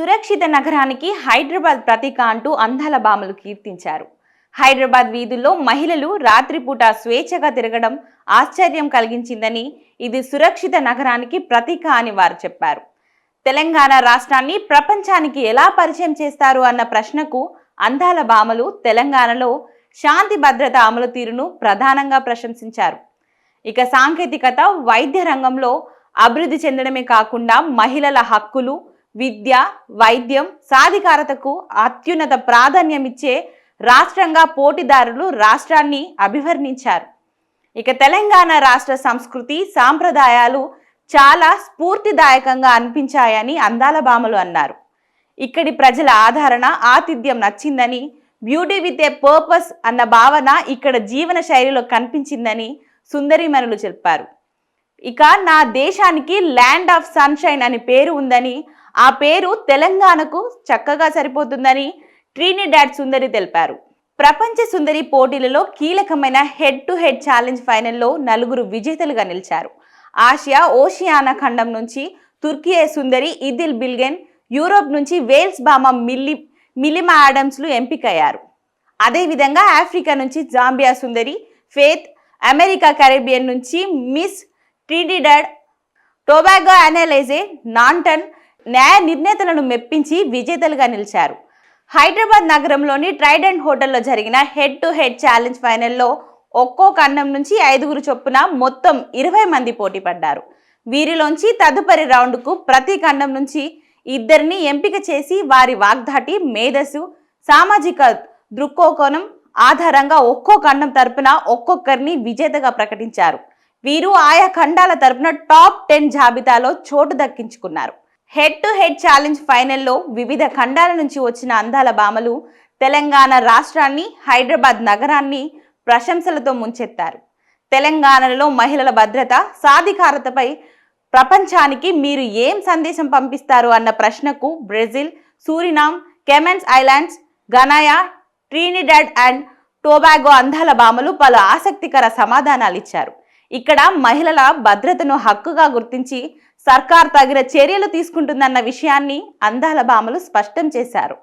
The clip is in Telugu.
సురక్షిత నగరానికి హైదరాబాద్ ప్రతీక అంటూ అందాల బామలు కీర్తించారు. హైదరాబాద్ వీధుల్లో మహిళలు రాత్రిపూట స్వేచ్ఛగా తిరగడం ఆశ్చర్యం కలిగించిందని ఇది సురక్షిత నగరానికి ప్రతీక అని వారు చెప్పారు. తెలంగాణ రాష్ట్రాన్ని ప్రపంచానికి ఎలా పరిచయం చేస్తారు అన్న ప్రశ్నకు అందాల బామలు తెలంగాణలో శాంతి భద్రత అమలు తీరును ప్రధానంగా ప్రశంసించారు. ఇక సాంకేతికత వైద్య రంగంలో అభివృద్ధి చెందడమే కాకుండా మహిళల హక్కులు విద్య వైద్యం సాధికారతకు అత్యున్నత ప్రాధాన్యమిచ్చే రాష్ట్రంగా పోటీదారులు రాష్ట్రాన్ని అభివర్ణించారు. ఇక తెలంగాణ రాష్ట్ర సంస్కృతి సాంప్రదాయాలు చాలా స్ఫూర్తిదాయకంగా అనిపించాయని అందాల బామలు అన్నారు. ఇక్కడి ప్రజల ఆదరణ ఆతిథ్యం నచ్చిందని బ్యూటీ విత్ ఏ పర్పస్ అన్న భావన ఇక్కడ జీవన శైలిలో కనిపించిందని సుందరిమణులు చెప్పారు. ఇక నా దేశానికి ల్యాండ్ ఆఫ్ సన్షైన్ అని పేరు ఉందని ఆ పేరు తెలంగాణకు చక్కగా సరిపోతుందని ట్రీనిడాడ్ సుందరి తెలిపారు. ప్రపంచ సుందరి పోటీలలో కీలకమైన హెడ్ టు హెడ్ ఛాలెంజ్ ఫైనల్లో నలుగురు విజేతలుగా నిలిచారు. ఆసియా ఓషియానా ఖండం నుంచి తుర్కియే సుందరి ఇదిల్ బిల్గెన్ యూరోప్ నుంచి వేల్స్ బామ మిల్లి మిలిమా ఆడమ్స్లు ఎంపికయ్యారు. అదేవిధంగా ఆఫ్రికా నుంచి జాంబియా సుందరి ఫేత్ అమెరికా కరేబియన్ నుంచి Miss Trinidad Tobago Annalise Nanton న్యాయ నిర్ణేతలను మెప్పించి విజేతలుగా నిలిచారు. హైదరాబాద్ నగరంలోని ట్రైడెంట్ హోటల్లో జరిగిన హెడ్ టు హెడ్ ఛాలెంజ్ ఫైనల్లో ఒక్కో ఖండం నుంచి ఐదుగురు చొప్పున మొత్తం ఇరవై మంది పోటీ పడ్డారు. వీరిలోంచి తదుపరి రౌండ్కు ప్రతి ఖండం నుంచి ఇద్దరిని ఎంపిక చేసి వారి వాగ్దాటి మేధస్సు సామాజిక దృక్కోణం ఆధారంగా ఒక్కో ఖండం తరపున ఒక్కొక్కరిని విజేతగా ప్రకటించారు. వీరు ఆయా ఖండాల తరపున టాప్ టెన్ జాబితాలో చోటు దక్కించుకున్నారు. హెడ్ టు హెడ్ ఛాలెంజ్ ఫైనల్లో వివిధ ఖండాల నుంచి వచ్చిన అందాల బామలు తెలంగాణ రాష్ట్రాన్ని హైదరాబాద్ నగరాన్ని ప్రశంసలతో ముంచెత్తారు. తెలంగాణలో మహిళల భద్రత సాధికారతపై ప్రపంచానికి మీరు ఏం సందేశం పంపిస్తారు అన్న ప్రశ్నకు Brazil Suriname Cayman Islands Guyana Trinidad and Tobago అందాల బామలు పలు ఆసక్తికర సమాధానాలు ఇచ్చారు ఇక్కడ మహిళల భద్రతను హక్కుగా గుర్తించి సర్కార్ తగిన చర్యలు తీసుకుంటుందన్న విషయాన్ని అందాల భామలు స్పష్టం చేశారు.